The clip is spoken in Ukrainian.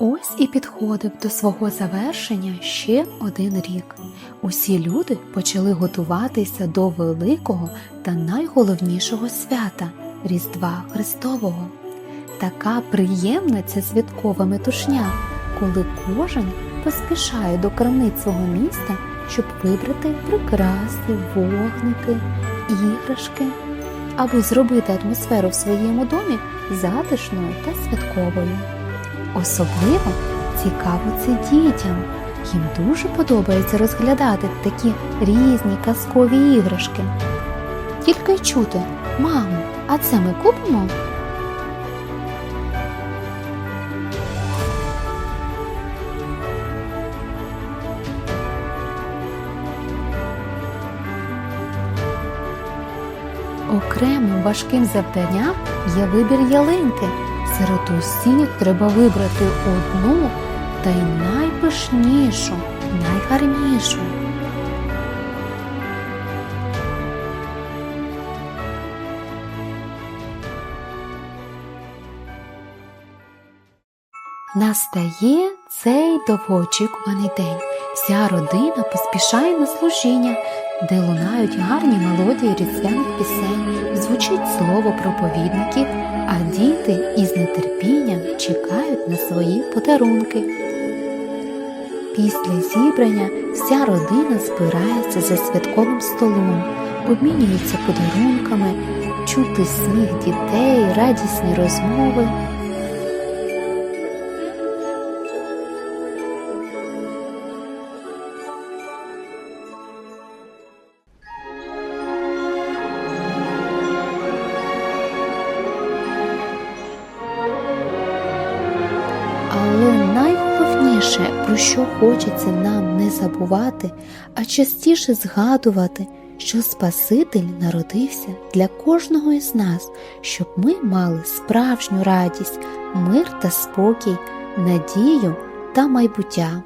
Ось і підходив до свого завершення ще один рік. Усі люди почали готуватися до великого та найголовнішого свята Різдва Христового. Така приємна ця святкова метушня, коли кожен поспішає до крамниць свого міста, щоб вибрати прикраси, вогники, іграшки, аби зробити атмосферу в своєму домі затишною та святковою. Особливо цікаво це дітям. Їм дуже подобається розглядати такі різні казкові іграшки. Тільки й чути, мамо, а це ми купимо? Окремим важким завданням є вибір ялинки. Серед усіх треба вибрати одну та й найпишнішу, найгарнішу. Настає цей довгоочікуваний день. Вся родина поспішає на служіння, де лунають гарні мелодії різдвяних пісень, звучить слово проповідників, а діти із нетерпінням чекають на свої подарунки. Після зібрання вся родина збирається за святковим столом, обмінюється подарунками, чути сміх дітей, радісні розмови. Найголовніше, про що хочеться нам не забувати, а частіше згадувати, що Спаситель народився для кожного із нас, щоб ми мали справжню радість, мир та спокій, надію та майбуття.